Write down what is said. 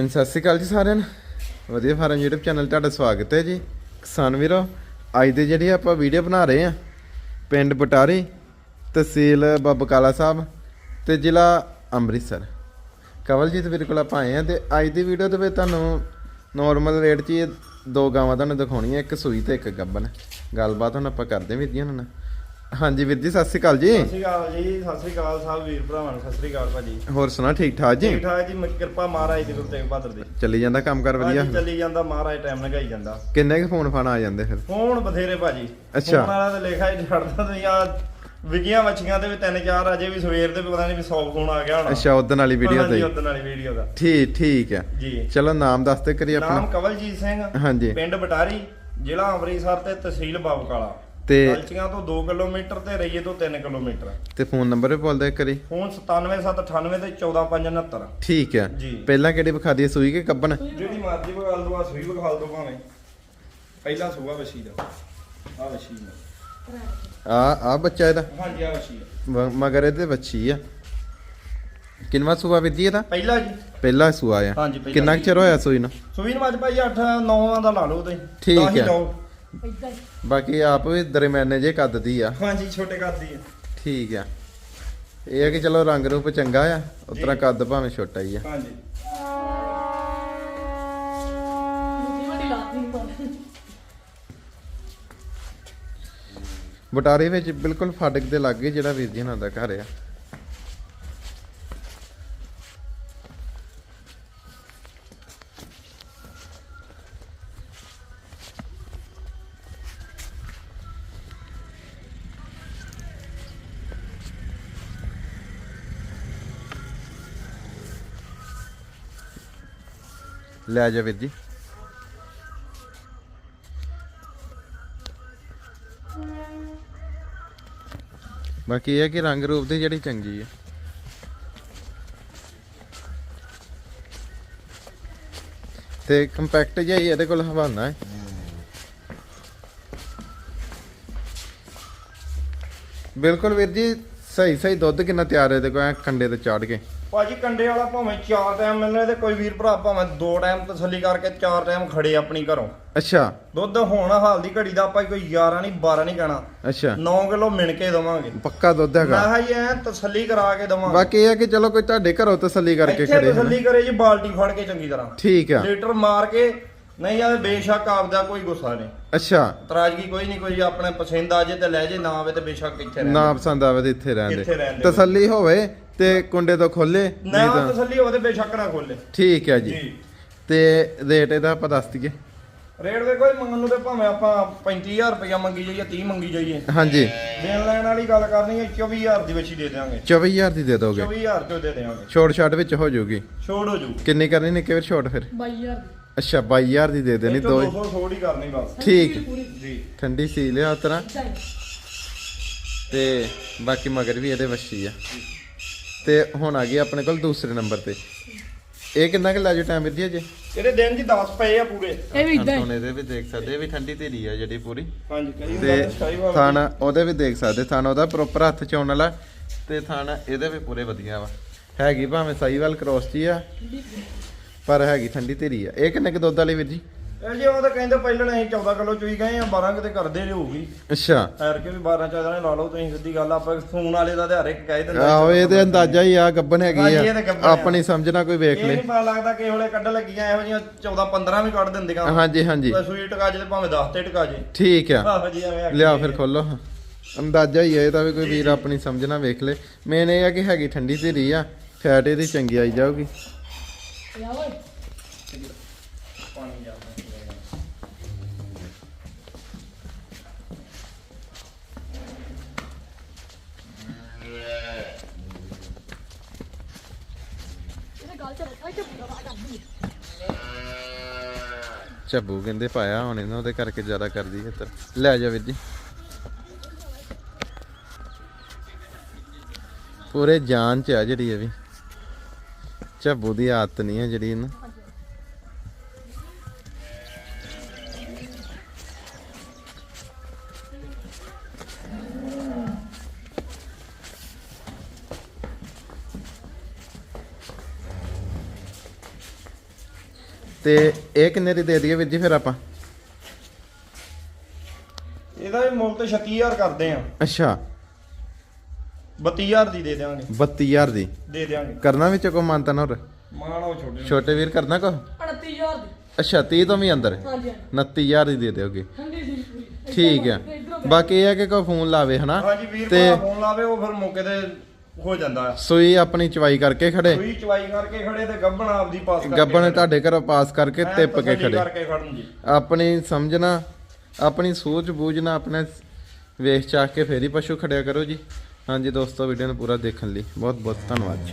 ਹਾਂਜੀ, ਸਤਿ ਸ਼੍ਰੀ ਅਕਾਲ ਜੀ ਸਾਰਿਆਂ ਨੂੰ। ਵਧੀਆ ਫਾਰਮ YouTube ਚੈਨਲ ਤੁਹਾਡਾ ਸਵਾਗਤ ਹੈ ਜੀ। ਕਿਸਾਨ ਵੀਰੋ, ਅੱਜ ਦੇ ਜਿਹੜੀ ਆਪਾਂ ਵੀਡੀਓ ਬਣਾ ਰਹੇ ਆ ਪਿੰਡ ਬਟਾਰੀ, ਤਹਿਸੀਲ ਬਬਕਾਲਾ ਸਾਹਿਬ ਤੇ ਜ਼ਿਲ੍ਹਾ ਅੰਮ੍ਰਿਤਸਰ। ਕਵਲਜੀਤ ਵੀਰ ਕੋਲ ਆਪਾਂ ਆਏ ਆ ਤੇ ਅੱਜ ਦੀ ਵੀਡੀਓ ਦੇ ਵਿੱਚ ਤੁਹਾਨੂੰ ਨਾਰਮਲ ਰੇਟ 'ਚ ਹੀ ਇਹ ਦੋ ਗਾਵਾਂ ਤੁਹਾਨੂੰ ਦਿਖਾਉਣੀਆਂ, ਇੱਕ ਸੂਈ ਤੇ ਇੱਕ ਗੱਬਨ ਗੱਲਬਾਤ ਹੁਣ ਆਪਾਂ ਕਰਦੇ ਵੀਰ ਜੀ ਉਹਨਾਂ ਨਾਲ। ਹਾਂਜੀ ਵੀਰ ਜੀ ਸਤਿ ਸ਼੍ਰੀ ਅਕਾਲ ਜੀ। ਸਤਿ ਸ਼੍ਰੀ ਅਕਾਲ ਜੀ ਸਤਿ ਸ਼੍ਰੀ ਅਕਾਲ ਸਾਹਿਬ ਵੀਰ ਭਰਾਵਾਂ ਨੂੰ ਸਤਿ ਸ਼੍ਰੀ ਅਕਾਲ ਭਾਜੀ। ਹੋਰ ਸੁਣਾ ਠੀਕ ਠਾਕ ਜੀ? ਠੀਕ ਠਾਕ ਜੀ ਕਿਰਪਾ ਮਹਾਰਾਜ ਦੀ ਗੁਰੂ ਤੇਗ ਬਹਾਦਰ ਦੀ। ਚੱਲੀ ਜਾਂਦਾ ਕੰਮ ਕਰ ਵਧੀਆ? ਚੱਲੀ ਜਾਂਦਾ ਮਹਾਰਾਜ ਟਾਈਮ ਲਗਾਈ ਜਾਂਦਾ। ਕਿੰਨੇ ਕੁ ਫੋਨ ਫਾਨ ਆ ਜਾਂਦੇ ਫਿਰ? ਫੋਨ ਬਥੇਰੇ ਭਾਜੀ। ਅੱਛਾ। ਫੋਨ ਵਾਲਾ ਤੇ ਲੇਖਾ ਹੀ ਛੱਡਦਾ ਤੁਸੀਂ ਆ ਵਿਗੀਆਂ ਮੱਛੀਆਂ ਤੇ ਵੀ ਤਿੰਨ ਚਾਰ ਅਜੇ ਵੀ ਸਵੇਰ ਦੇ ਪਤਾ ਨਹੀਂ ਵੀ 100 ਫੋਨ ਆ ਗਿਆ ਹੋਣਾ। ਅੱਛਾ ਉਦੋਂ ਵਾਲੀ ਵੀਡੀਓ ਤੇ। ਹੀ। ਉਦੋਂ ਵਾਲੀ ਵੀਡੀਓ ਦਾ। ਠੀਕ ਠੀਕ ਹੈ। ਜੀ। ਚਲੋ ਨਾਮ ਦੱਸ ਤੇ ਕਰੀ ਨਾਮ ਆਪਣਾ। ਕਵਲਜੀਤ ਸਿੰਘ ਹਾਂਜੀ। ਪਿੰਡ ਬਟਾਰੀ ਜ਼ਿਲ੍ਹਾ ਅੰਮ੍ਰਿਤਸਰ ਤੇ ਤਹਿਸੀਲ ਬਾਬਕਾਲਾ। ਤੇ ਕਲਚੀਆਂ ਤੋਂ 2 ਕਿਲੋਮੀਟਰ ਤੇ ਰਈਏ ਤੋਂ 3 ਕਿਲੋਮੀਟਰ। ਤੇ ਫੋਨ ਨੰਬਰ ਵੀ ਬੋਲਦੇ ਕਰੀ ਫੋਨ 97798 ਤੇ 14569 ਠੀਕ ਹੈ ਜੀ। ਪਹਿਲਾਂ ਕਿਹੜੀ ਵਿਖਾ ਦਈਏ ਸੂਈ ਕੇ ਕੱਬਣ? ਜਿਹੜੀ ਮਰਜ਼ੀ ਬਗਾਲ ਦੋ ਆ ਸੂਈ ਬਗਾਲ ਦੋ ਭਾਵੇਂ। ਪਹਿਲਾ ਸੂਆ ਵਸ਼ੀ ਦਾ। ਆ ਵਸ਼ੀ ਦਾ। ਆ ਆ ਬੱਚਾ ਇਹਦਾ? ਹਾਂਜੀ ਆ ਵਸ਼ੀ ਆ ਮਗਰ ਇਹਦੇ ਬੱਚੀ ਆ। ਕਿੰਨਵਾ ਸੂਆ ਵਿੱਦੀ ਇਹਦਾ? ਪਹਿਲਾ ਜੀ। ਪਹਿਲਾ ਸੂਆ ਆ। ਹਾਂਜੀ, ਪਹਿਲਾ ਕਿੰਨਾ। ਚਿਰ ਹੋਇਆ ਸੂਈ ਨੂੰ? ਸੂਈ ਨੂੰ ਅੱਜ ਭਾਈ 8 9 ਦਾ ਲਾ ਲਓ ਤੁਸੀਂ ਠੀਕ ਦਸ ਹੈ। ਬਾਕੀ ਆਪ ਵੀ ਦਰਮਿਆਨੇ ਜੇ ਕੱਦ ਦੀ ਆ। ਹਾਂਜੀ ਛੋਟੇ ਕਰਦੀ ਆ। ਠੀਕ ਆ। ਇਹ ਹੈ ਕਿ ਚਲੋ ਰੰਗ ਰੂਪ ਚੰਗਾ ਆ ਉਤਰਾ। ਕੱਦ ਭਾਵੇਂ ਛੋਟਾ ਹੀ ਆ। ਹਾਂਜੀ। ਬਟਾਰੇ ਵਿੱਚ ਬਿਲਕੁਲ ਫਾਟਕ ਦੇ ਲਾਗੇ ਜਿਹੜਾ ਵੀਰ ਜੀ ਹੁਣਾਂ ਦਾ ਘਰ ਆ। ਲੈ ਜਾ ਵੀਰ ਜੀ। ਬਾਕੀ ਇਹ ਹੈ ਕਿ ਰੰਗ ਰੂਪ ਦੀ ਜਿਹੜੀ ਚੰਗੀ ਹੈ। ਤੇ ਕੰਪੈਕਟ ਜਿਹਾ ਹੀ ਇਹਦੇ ਕੋਲ ਹਵਾਨਾ ਹੈ। ਬਿਲਕੁਲ ਵੀਰ ਜੀ ਸਹੀ ਸਹੀ ਦੁੱਧ ਕਿੰਨਾ ਤਿਆਰ ਹੈ ਇਹਦੇ ਕੋਲ ਕੰਡੇ ਤੇ ਚਾੜ ਕੇ। ਭਾਜੀ ਕੰਡੇ ਵਾਲਾ ਭਾਵੇਂ ਚਾਰ ਟਾਈਮ ਮਿਲਣੇ ਤੇ ਕੋਈ ਵੀਰ ਭਰਾ ਭਾਵੇਂ ਦੋ ਟਾਈਮ ਤਸੱਲੀ ਕਰਕੇ ਚਾਰ ਟਾਈਮ ਖੜੇ ਆਪਣੀ ਘਰੋਂ। ਅੱਛਾ। ਦੁੱਧ ਹੁਣ ਹਾਲ ਦੀ ਘੜੀ ਦਾ ਆਪਾਂ ਕੋਈ 11 ਨਹੀਂ 12 ਨਹੀਂ ਕਹਿਣਾ। ਅੱਛਾ। 9 ਕਿਲੋ ਮਿਣ ਕੇ ਦਵਾਂਗੇ। ਪੱਕਾ ਦੁੱਧ ਮੈਂ ਹੈਗਾ ਹਾਂ ਜੀ ਐ ਤਸੱਲੀ ਕਰਾ ਕੇ ਦਵਾਂਗੇ। ਬਾਕੀ ਇਹ ਹੈ ਕਿ ਚਲੋ ਕੋਈ ਤੁਹਾਡੇ ਘਰੋਂ ਤਸੱਲੀ ਕਰਕੇ ਇੱਥੇ ਖੜੇ ਹਨ। ਤਸੱਲੀ ਕਰੇ ਜੀ ਬਾਲਟੀ ਫੜ ਕੇ ਚੰਗੀ ਤਰ੍ਹਾਂ। ਠੀਕ ਆ। ਲੀਟਰ ਮਾਰ ਕੇ ਨਹੀਂ ਆਵੇ ਬੇਸ਼ੱਕ ਆਪਦਾ ਕੋਈ ਗੁੱਸਾ ਨਹੀਂ। ਅੱਛਾ। ਤਰਾਜ਼ਗੀ ਕੋਈ ਨਹੀਂ ਕੋਈ ਆਪਣੇ ਪਸੰਦ ਆ ਜੇ ਤੇ ਲੈ ਜੇ ਨਾ ਆਵੇ ਤੇ ਬੇਸ਼ੱਕ ਇੱਥੇ ਰਹਿ ਨਾ ਪਸੰਦ ਆਵੇ ਤੇ ਇੱਥੇ ਰਹਿਣ ਇੱਥੇ ਰਹਿਣ ਦੇ। ਤਸੱਲੀ ਹੋਵੇ ਤੇ ਕੁੰਡੇ ਤੋਂ ਖੋਲੇ ਨਾ ਤਸੱਲੀ ਹੋਵੇ ਤੇ ਬੇਸ਼ੱਕ ਨਾ ਖੋਲੇ ਠੀਕ ਹੈ ਜੀ। ਤੇ ਰੇਟ ਇਹਦਾ ਆਪਾਂ ਦੱਸ ਦਈਏ। ਰੇਟ ਦੇ ਕੋਈ ਮੰਗਣ ਨੂੰ ਤੇ ਭਾਵੇਂ ਆਪਾਂ 35000 ਰੁਪਇਆ ਮੰਗੀ ਜਾਈਏ 30 ਮੰਗੀ ਜਾਈਏ। ਹਾਂਜੀ। ਦੇਣ ਲੈਣ ਵਾਲੀ ਗੱਲ ਕਰਨੀ ਹੈ 24000 ਦੀ ਵਿੱਚ ਹੀ ਦੇ ਦੇਵਾਂਗੇ 24000 ਦੀ ਦੇ ਦੋਗੇ? 24000 ਤੋਂ ਦੇ ਦੇਵਾਂਗੇ ਛੋਟ ਛਾਟ ਵਿੱਚ ਹੋ ਜਾਊਗੀ। ਛੋੜ ਹੋ ਜੂ ਕਿੰਨੀ ਕਰਨੀ ਨਿੱਕੇ ਵੀਰ ਛੋਟ ਫਿਰ? ਬਾਈ ਯਾਰ ਅੱਛਾ 22000 ਦੀ ਦੇ ਦੇਣੀ ਦੋ 200 ਛੋੜ ਹੀ। ਕਰਨੀ ਬਸ। ਠੀਕ। ਜੀ। ਠੰਡੀ ਸੀ ਲਿਆ ਉਤਰਾ ਤੇ ਬਾਕੀ ਮਗਰ ਵੀ ਇਹਦੇ ਵੱਛੀ ਆ। ਤੇ ਹੁਣ ਆ ਗਈ ਆਪਣੇ ਕੋਲ ਦੂਸਰੇ ਨੰਬਰ ਤੇ। ਇਹ ਕਿੰਨਾ ਕਿ ਲੈ ਜੋ ਟਾਈਮ ਵੀਰ ਜੀ ਇਹਦੇ ਦਿਨ ਜੀ 10 ਪਏ ਆ ਪੂਰੇ। ਇਹ ਵੀ ਇਦਾਂ ਹੁਣ ਇਹਦੇ ਵੀ ਦੇਖ ਸਕਦੇ ਇਹ ਵੀ ਠੰਡੀ ਧੀਰੀ ਆ ਜਿਹੜੀ ਪੂਰੀ। ਹਾਂਜੀ ਕਈ ਤੇ ਥਾਣ ਉਹਦੇ ਵੀ ਦੇਖ ਸਕਦੇ ਥਾਣ ਉਹਦਾ ਪ੍ਰੋਪਰ ਹੱਥ ਚ ਆਉਣ ਵਾਲਾ ਤੇ ਥਾਣ ਇਹਦੇ ਵੀ ਪੂਰੇ ਵਧੀਆ ਵਾ। ਹੈਗੀ ਭਾਵੇਂ ਸਾਈਵਾਲ ਕ੍ਰੋਸ ਜੀ ਆ ਪਰ ਹੈਗੀ ਠੰਡੀ ਧੀਰੀ ਆ। ਇਹ ਕਿੰਨੇ ਕੁ ਦੁੱਧ ਵਾਲੀ ਵੀਰ ਜੀ? ਇਹ ਜੀ ਉਹ ਤਾਂ ਕਹਿੰਦੇ ਪਹਿਲਾਂ ਅਸੀਂ 14 ਕਿਲੋ ਚੋਈ ਗਏ ਆ 12 ਕਿਤੇ ਕਰਦੇ ਜੇ ਹੋਊਗੀ ਅੱਛਾ। ਐਰ ਕੇ ਵੀ 12 14 ਨੇ ਲਾ ਲਓ ਤੁਸੀਂ ਸਿੱਧੀ ਗੱਲ ਆ, ਆਪਾਂ ਫੋਨ ਵਾਲੇ ਦਾ ਤੇ ਹਰ ਇੱਕ ਕਹਿ ਦਿੰਦਾ ਆਹੋ ਇਹਦੇ ਅੰਦਾਜ਼ਾ ਹੀ ਆ ਗੱਬਨ ਹੈਗੀ ਹਾਂਜੀ, ਇਹ ਤਾਂ ਆ ਗੱਭਣ ਆ। ਆਪਣੀ ਸਮਝਣਾ ਕੋਈ ਵੇਖ ਇਹ ਲੈ। ਨਹੀਂ ਪਤਾ ਲੱਗਦਾ ਕਿ ਹੋਲੇ ਕੱਢ ਲੱਗੀਆਂ ਇਹੋ ਜਿਹੀਆਂ 14 15 ਵੀ ਕੱਢ ਦਿੰਦੀਆਂ ਹਾਂਜੀ ਹਾਂਜੀ। ਸੂਈ ਟਕਾ ਜੇ ਤੇ ਭਾਵੇਂ 10 ਤੇ ਟਕਾ ਜੇ। ਠੀਕ ਆ। ਆਹੋ ਜੀ ਐਵੇਂ ਆਖੀ ਲਿਆ ਫਿਰ ਖੋਲੋ। ਅੰਦਾਜ਼ਾ ਹੀ ਹੈ ਇਹਦਾ ਵੀ ਕੋਈ ਵੀਰ ਆਪਣੀ ਸਮਝਣਾ ਵੇਖ ਲੈ। ਮੇਨ ਇਹ ਆ ਕਿ ਹੈਗੀ ਠੰਡੀ ਧੀਰੀ ਆ ਫੈਟ ਇਹਦੀ ਚੰਗੀ ਆਈ ਜਾਊਗੀ। ਯਾ ਓਏ ਪਾਣੀ ਜਾਂਦਾ ਇਹ ਝੱਬੂ ਕਹਿੰਦੇ ਪਾਇਆ ਹੁਣ ਇਹਨਾਂ ਉਹਦੇ ਕਰਕੇ ਜ਼ਿਆਦਾ ਕਰਦੀ ਹੈ ਤਰ ਲੈ ਜਾ ਵੀਰ ਜੀ। ਪੂਰੇ ਜਾਨ ਚ ਆ ਜਿਹੜੀ ਇਹ ਵੀ। ਝੱਬੂ ਦੀ ਆਦਤ ਨਹੀਂ ਹੈ ਜਿਹੜੀ ਇਹਨਾਂ। ਤੇ ਇਹ ਕਿੰਨੇ ਦੀ ਦੇ ਦਈਏ ਵੀਰ ਜੀ ਫਿਰ ਆਪਾਂ? ਇਹਦਾ ਵੀ ਮੁੱਲ ਤੇ 36000 ਕਰਦੇ ਆ। ਅੱਛਾ। 32000 ਦੀ ਦੇ ਦਿਆਂਗੇ। 32000 ਦੀ। ਦੇ ਦਿਆਂਗੇ। ਕਰਨਾ ਵਿੱਚ ਕੋ ਮੰਨਤਾ ਹੋਰ? ਮਾਣ ਉਹ ਛੋਟੇ ਨੂੰ। ਛੋਟੇ ਵੀਰ ਕਰਨਾ ਕੋ? 38000 ਦੀ। ਅੱਛਾ 30 ਤੋਂ ਵੀ ਅੰਦਰ। ਹਾਂਜੀ। 29000 ਦੀ ਦੇ ਦਿਓਗੇ। ਠੀਕ ਆ। ਬਾਕੀ ਇਹ ਆ ਕਿ ਕੋਈ ਫੋਨ ਲਾਵੇ ਹਨਾ? ਹਾਂਜੀ ਵੀਰ ਤੇ ਫੋਨ ਲਾਵੇ ਉਹ ਫਿਰ ਮੌਕੇ ਤੇ ਹੋ ਜਾਂਦਾ। ਆ ਸੂਈ ਆਪਣੀ ਚਵਾਈ ਕਰਕੇ ਖੜੇ। ਸੂਈ ਚਵਾਈ ਕਰਕੇ ਖੜੇ ਤੇ ਗੱਬਣ ਆਪਦੀ ਪਾਸ ਕਰਕੇ ਗੱਬਣ। ਤੁਹਾਡੇ ਘਰੋਂ ਪਾਸ ਕਰਕੇ ਟਿੱਪ ਕੇ ਖੜੇ। ਕਰਕੇ ਖੜਨ ਜੀ। ਆਪਣੀ ਸਮਝਣਾ ਆਪਣੀ ਸੋਚ ਬੂਝਣਾ ਆਪਣੇ ਵੇਖ ਚਾਖ ਕੇ ਫੇਰ ਹੀ ਪਸ਼ੂ ਖੜਿਆ ਕਰੋ ਜੀ। ਹਾਂਜੀ ਦੋਸਤੋ ਵੀਡੀਓ ਨੂੰ ਪੂਰਾ ਦੇਖਣ ਲਈ ਬਹੁਤ ਬਹੁਤ ਧੰਨਵਾਦ ਜੀ।